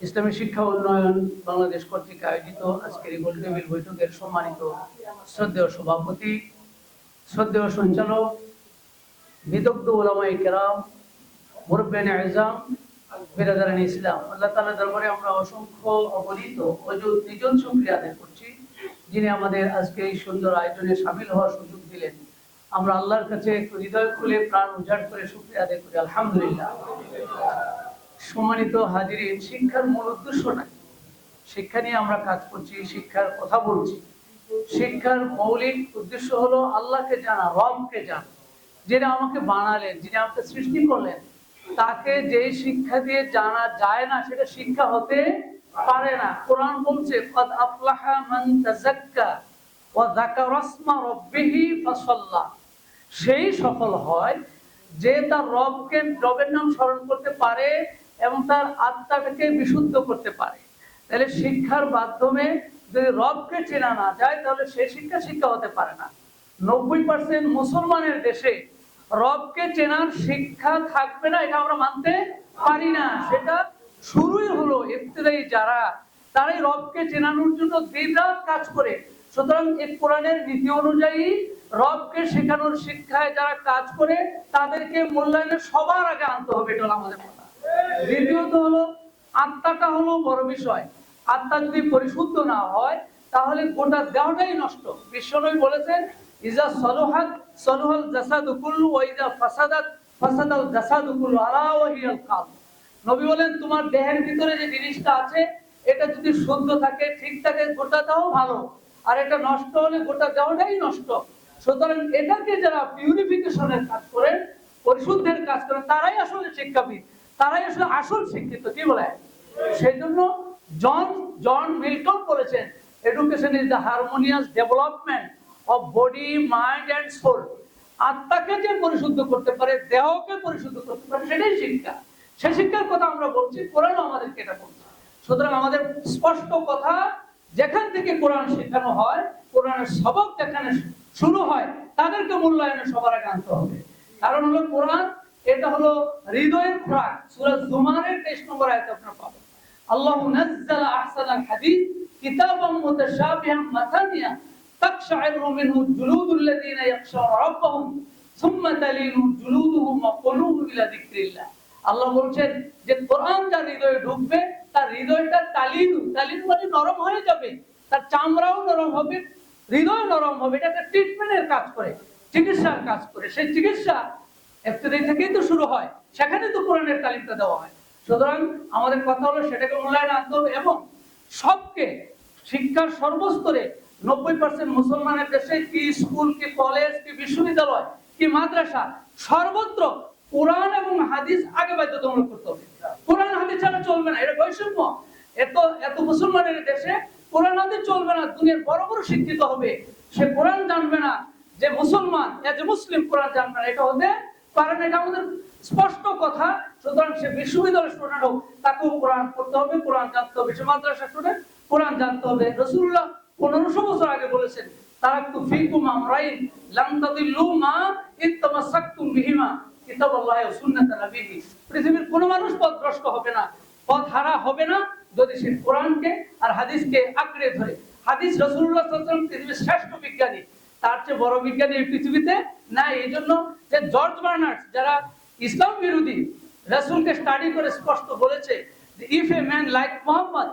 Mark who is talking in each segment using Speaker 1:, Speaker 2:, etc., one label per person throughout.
Speaker 1: ইসলামী শিক্ষা উন্নয়ন বাংলাদেশ কর্তৃক আয়োজিত আজকের এই গোলটেবিল বৈঠকের সম্মানিত শ্রদ্ধেয় সভাপতি, শ্রদ্ধেয় সঞ্চালক, বিদগ্ধ ওলামাই কেরাম, মুরব্বেন আজম বেরাদারান ইসলাম। আল্লাহ তালা দরবারে আমরা অসংখ্য অগণিত নিজন শুক্রিয়া আদায় করছি, যিনি আমাদের আজকে এই সুন্দর আয়োজনে সামিল হওয়ার সুযোগ দিলেন। আমরা আল্লাহর কাছে একটু হৃদয় খুলে প্রাণ উজাড় করে শুক্রিয়া আদায় করি। আলহামদুলিল্লাহ। সম্মানিত হাজিরিন, শিক্ষার মূল উদ্দেশ্য নাই। শিক্ষা নিয়ে আমরা কাজ করছি, শিক্ষার কথা বলছি। শিক্ষার মৌলিক উদ্দেশ্য হলো আল্লাহকে জানা, রবকে জানা। যিনি আমাকে বানালেন, যিনি আমাকে সৃষ্টি করলেন, তাকে যে শিক্ষা দিয়ে জানা যায় না, সেটা শিক্ষা হতে পারে না। কোরআন বলছে সেই সফল হয় যে তার রবকে রবের নাম স্মরণ করতে পারে এবং তার আত্মাটাকে বিশুদ্ধ করতে পারে। তাহলে শিক্ষার মাধ্যমে যদি রবকে চেনা না যায়, তাহলে সে শিক্ষা শিক্ষা হতে পারে না। নব্বই পার্সেন্ট মুসলমানের দেশে রবকে চেনার শিক্ষা থাকবে না, এটা আমরা মানতে পারি না। সেটা শুরুই হলো ইফতেদায়ী যারা, তারাই রবকে চেনানোর জন্য দিন রাত কাজ করে। সুতরাং এই কোরআনের নীতি অনুযায়ী রবকে শেখানোর শিক্ষায় যারা কাজ করে, তাদেরকে মূল্যায়নে সবার আগে আনতে হবে, এটা আমাদের কথা। দ্বিতীয়ত হলো, আত্মাটা হলো বড় বিষয়। আত্মা যদি পরিশুদ্ধ না হয়, তাহলে গোটা দেহটাই নষ্ট। বিশ্বনবী বলেছেন, ইজা সলহাত, সলহাল জাসাদু কুল্লু ওয়া ইজা ফাসাদাত, ফাসাদাল জাসাদু কুল্লু আলা ওয়া হিয়াল কাল নবী বলেন, তোমার দেহের ভিতরে যে জিনিসটা আছে, এটা যদি শুদ্ধ থাকে, ঠিক থাকে, গোটা দেহ ভালো। আর এটা নষ্ট হলে গোটা দেহটাই নষ্ট। সুতরাং এটাকে যারা পিউরিফিকেশনের কাজ করেন, পরিশুদ্ধের কাজ করেন, তারাই আসলে শিক্ষাবিদ। তারাই আসলে আসল শিক্ষিত, কি বলে? সেই জন্য জন জন মিল্টন বলেছেন education is the harmonious development of body mind and soul আত্মাকে যে পরিশুদ্ধ করতে পারে, দেহকে পরিশুদ্ধ করতে পারে, সেটাই শিক্ষা। সেই শিক্ষার কথা আমরা বলছি কোরআন আমাদেরকে এটা বলছে। সুতরাং আমাদের স্পষ্ট কথা, যেখান থেকে কোরআন শেখানো হয়, কোরআনের সবক যেখানে শুরু হয়, তাদেরকে মূল্যায়নে সবার আগে আনতে হবে। কারণ হলো কোরআন এটা হলো হৃদয়ের খোরাক সূরা জুমারের 23 নম্বর আয়াত আপনারা পাবেন। আল্লাহু হাদিস কিতাবাম মুতাশাবিহাম আল্লাহ বলছেন যে কোরআন যার হৃদয়ে ঢুকবে, তার হৃদয়টা তালিনু তালিনু মানে নরম হয়ে যাবে। তার চামড়াও নরম হবে হৃদয় নরম হবে। এটা একটা ট্রিটমেন্টের কাজ করে, চিকিৎসার কাজ করে। সেই চিকিৎসা এফতেদাই থেকেই তো শুরু হয়। সেখানে তো কোরআনের তালিমটা দেওয়া হয়। সুতরাং আমাদের কথা হলো সেটাকে মূল্যায়ন আনতে হবে এবং সবকে শিক্ষার সর্বস্তরে নব্বই পার্সেন্ট মুসলমানের দেশে কি স্কুল, কি কলেজ, কি বিশ্ববিদ্যালয়, কি মাদ্রাসা, সর্বত্র কোরআন এবং হাদিস আগে বাধ্যতামূলক করতে হবে। কোরআন, হাদিস ছাড়া চলবে না, এটা বৈষম্য। এত এত মুসলমানের দেশে কোরআন, হাদিস চলবে না, দুনিয়ার বড় বড় শিক্ষিত হবে। সে কোরআন জানবে না, যে মুসলমান, এ মুসলিম কোরআন জানবে না, এটা হতে পারে এটা আমাদের স্পষ্ট কথা। সুতরাং সে বিশ্ববিদ্যালয়ের স্টুডেন্ট হোক তাকেও কোরআন পড়তে হবে, কোরআন জানতে হবে। সে মাদ্রাসা স্টুডেন্ট কোরআন জানতে হবে। রসুল্লাহ পনেরোশো বছর আগে বলেছেন মা কিতাব আল্লাহ সুন্নাত নবীহি। পৃথিবীর কোনো মানুষ পথভ্রষ্ট হবে না পথ হারা হবে না যদি সে কোরআনকে আর হাদিসকে আঁকড়ে ধরে। হাদিস রসুল্লাহ সাল্লাল্লাহু পৃথিবীর শ্রেষ্ঠ বিজ্ঞানী। তার চেয়ে বড় বিজ্ঞানী এই পৃথিবীতে নাই। এই জন্য যে জর্জ বার্নার্স যারা ইসলাম বিরোধী রাসূলকে স্টাডি করে স্পষ্ট বলেছে যে if a man like Muhammad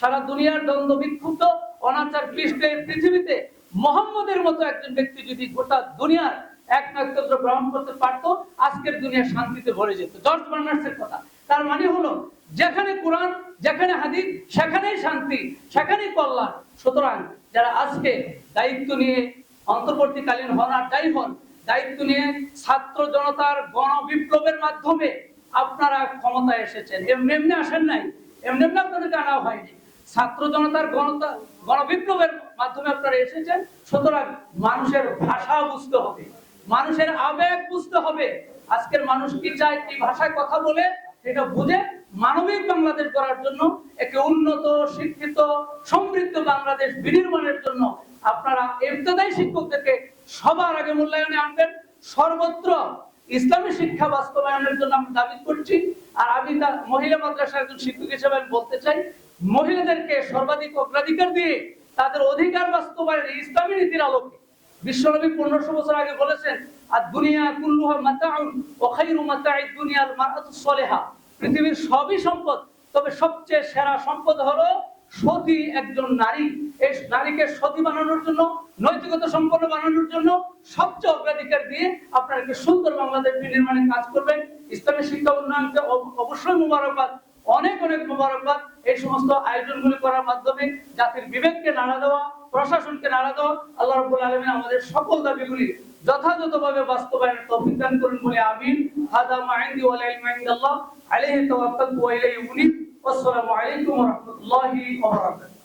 Speaker 1: সারা দুনিয়ার দ্বন্দ্ব বিক্ষুব্ধ, অনাচার ক্লিষ্ট এই পৃথিবীতে মোহাম্মদের মতো একজন ব্যক্তি যদি গোটা দুনিয়ার এক নক্ষত্র গ্রহণ করতে পারতো, আজকের দুনিয়া শান্তিতে ভরে যেত। জর্জ বার্নার্সের কথা। তার মানে হলো, যেখানে কোরআন, যেখানে হাদিস, সেখানেই শান্তি, সেখানেই কল্যাণ। সুতরাং যারা আজকে দায়িত্ব নিয়ে অন্তর্বর্তীকালীন হন আর যাই হন, দায়িত্ব নিয়ে ছাত্র জনতার গণ বিপ্লবের মাধ্যমে আপনারা ক্ষমতায় এসেছেন। এমনি এমনি আসেন নাই, এমনি এমনি আপনাদেরকে আনা হয়নি। ছাত্র জনতার গণতা, গণবিপ্লবের মাধ্যমে আপনারা এসেছেন, সুতরাং মানুষের ভাষা বুঝতে হবে। মানুষের আবেগ বুঝতে হবে। আজকের মানুষ কি চায় কি ভাষায় কথা বলে? সেটা বুঝে মানবিক বাংলাদেশ গড়ার জন্য একটি উন্নত, শিক্ষিত, সমৃদ্ধ বাংলাদেশ বিনির্মাণের জন্য আপনারা ইবতদায়ী শিক্ষকদেরকে সবার আগে মূল্যায়নে আনবেন। সর্বত্র ইসলামী শিক্ষা বাস্তবায়নের জন্য আমি দাবি করছি। আর আমি তা মহিলা মাদ্রাসার একজন শিক্ষক হিসেবে আমি বলতে চাই, মহিলাদেরকে সর্বাধিক অগ্রাধিকার দিয়ে তাদের অধিকার বাস্তবায়নে ইসলামী নীতির আলোকে বিশ্বনবী পনেরোশো বছর আগে বলেছেন আর দুনিয়া কুল্লুহা দুনিয়ার মারাতুস সলেহা। পৃথিবীর সবই সম্পদ, তবে সবচেয়ে সেরা সম্পদ হলো সতী একজন নারী। এই নারীকে সতী বানানোর জন্য, নৈতিকতা সম্পন্ন বানানোর জন্য সবচেয়ে অগ্রাধিকার দিয়ে আপনারা একটি সুন্দর বাংলাদেশ নির্মাণে কাজ করবেন। ইসলামী শিক্ষা উন্নয়নকে অব- অবশ্যই মুবারকবাদ, অনেক অনেক মুবারকবাদ এই সমস্ত আয়োজনগুলি করার মাধ্যমে জাতির বিবেককে নাড়া দেওয়া প্রশাসনকে নাড়া দাও, আল্লাহ রব্বুল আলামিন আমাদের সকল দাবিগুলি যথাযথভাবে বাস্তবায়নের তৌফিক দান করুন বলে আমিন। হাদা মা ইনদি ওয়া লা ইলমা ইনদাল্লাহ, আলাইহি তাওয়াক্কালতু ওয়া ইলাইহি উনীব। ওয়াসসালামু আলাইকুম ওয়া রাহমাতুল্লাহি ওয়া বারাকাতুহু।